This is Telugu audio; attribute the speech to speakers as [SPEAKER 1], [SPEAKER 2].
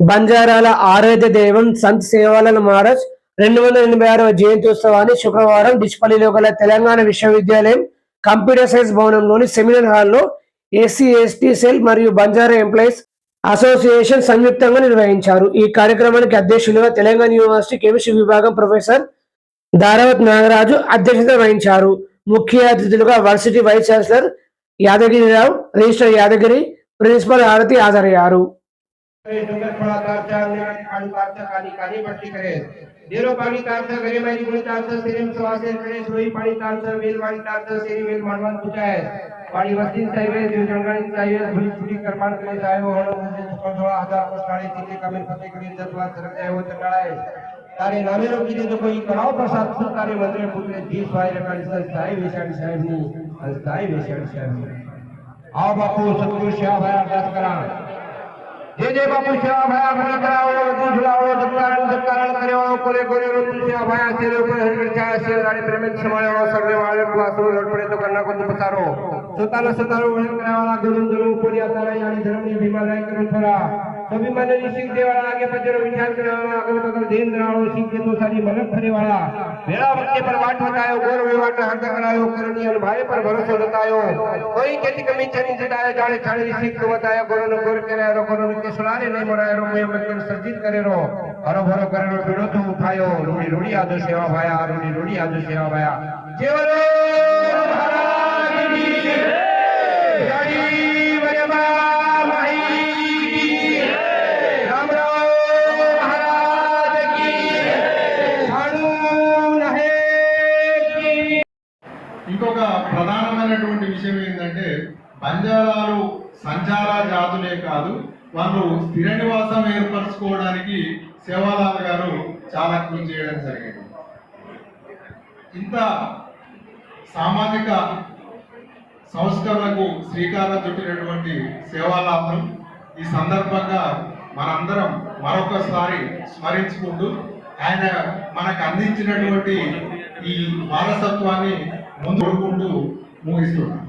[SPEAKER 1] బంజారాల ఆరాధ్య దైవం సంత్ సేవాలన్ మహారాజ్ రెండు వందల ఎనభై ఆరవ జయంతోత్సవాన్ని శుక్రవారం డిచ్పల్లిలో గల తెలంగాణ విశ్వవిద్యాలయం కంప్యూటర్ సైన్స్ భవనంలోని సెమినార్ హాల్లో ఎస్సీ ఎస్టీ సెల్ మరియు బంజారా ఎంప్లాయీస్ అసోసియేషన్ సంయుక్తంగా నిర్వహించారు. ఈ కార్యక్రమానికి అధ్యక్షులుగా తెలంగాణ యూనివర్సిటీ కెమిస్ట్రీ విభాగం ప్రొఫెసర్ దారావత్ నాగరాజు అధ్యక్షత వహించారు. ముఖ్య అతిథులుగా varsity vice chancellor Yadagirirao register Yadagiri principal Harathi హాజరయ్యారు.
[SPEAKER 2] डोंगर फळा तारचा निराळी पाणी तारचा काली काली भरती करे देरो पाणी तारचा घरे माहिती गुणी तारचा सिरेम सवासे करे सोई पाणी तारचा वेल वाणी तारचा सेरी वेल मानवान पुचाय पाणी वस्तीन साहिबे देव जंगलानी साहिबे भुली फुली करमान करे जायो होणो म्हणजे चुकल सोळा हजार कोसकाळे तिथे कमेल फते करे जतवा सरक जायो तंडाळे तारे नामेरो किती तो कोई कराव प्रसाद तारे मंदिर पुतले तीस वाय रकाली संस्थाई वेशाडी साहेबनी संस्थाई वेशाडी जय जय बापू सेवा भया भरी कराओ वधु झुलाओ धक्का डू धक्कारण करयो कोरे कोरे रूप सेवा भया सिर ऊपर हर चाय सिर रानी प्रेमित समायो सर्वे वाले वासु लड़ पड़े तो करना को पसारो सतारो सतारो वहन करावाला गुरु गुरु ऊपर यात्रा यानी धर्म ने भीमा राय करो थोड़ा થોરા અભિમાનની સિંહ દેવાળા આગે પજરો વિચાર કરવાળા અગલ બગલ દેન દરાળો સિંહ કે તો સારી મલક ફરેવાળા. વેળા વખતે પર વાટ વટાયો ગોર વેવાટ હરદ કરાયો કરણી અને ભાઈ પર ભરોસો જતાયો. કોઈ કેતી કમી છની જડાયો જાણે છાણી સિંહ બતાયો, ગોરનો ગોર કરાયો ગોરનો કે સુલારે નહીં મરાયો મે મતલબ સર્જિત કરેરો હરો ભરો કરેરો પીડો તો ઉઠાયો, રૂડી રૂડી આદો સેવા ભાયા, રૂડી રૂડી આદો સેવા ભાયા. જેવરો મહારાજની જય!
[SPEAKER 3] ఇంకొక ప్రధానమైనటువంటి విషయం ఏంటంటే బంజారాలు సంచార జాతులే కాదు వాళ్ళు స్థిర నివాసం ఏర్పరచుకోవడానికి సేవాలాల్ గారు చాలా కృషి చేయడం జరిగింది. ఇంత సామాజిక సంస్కరణకు శ్రీకారం చుట్టినటువంటి సేవాలాలను ఈ సందర్భంగా మనందరం మరొకసారి స్మరించుకుంటూ ఆయన మనకు అందించినటువంటి ఈ వారసత్వాన్ని ముందు కొడుకుంటూ ముగిస్తున్నాం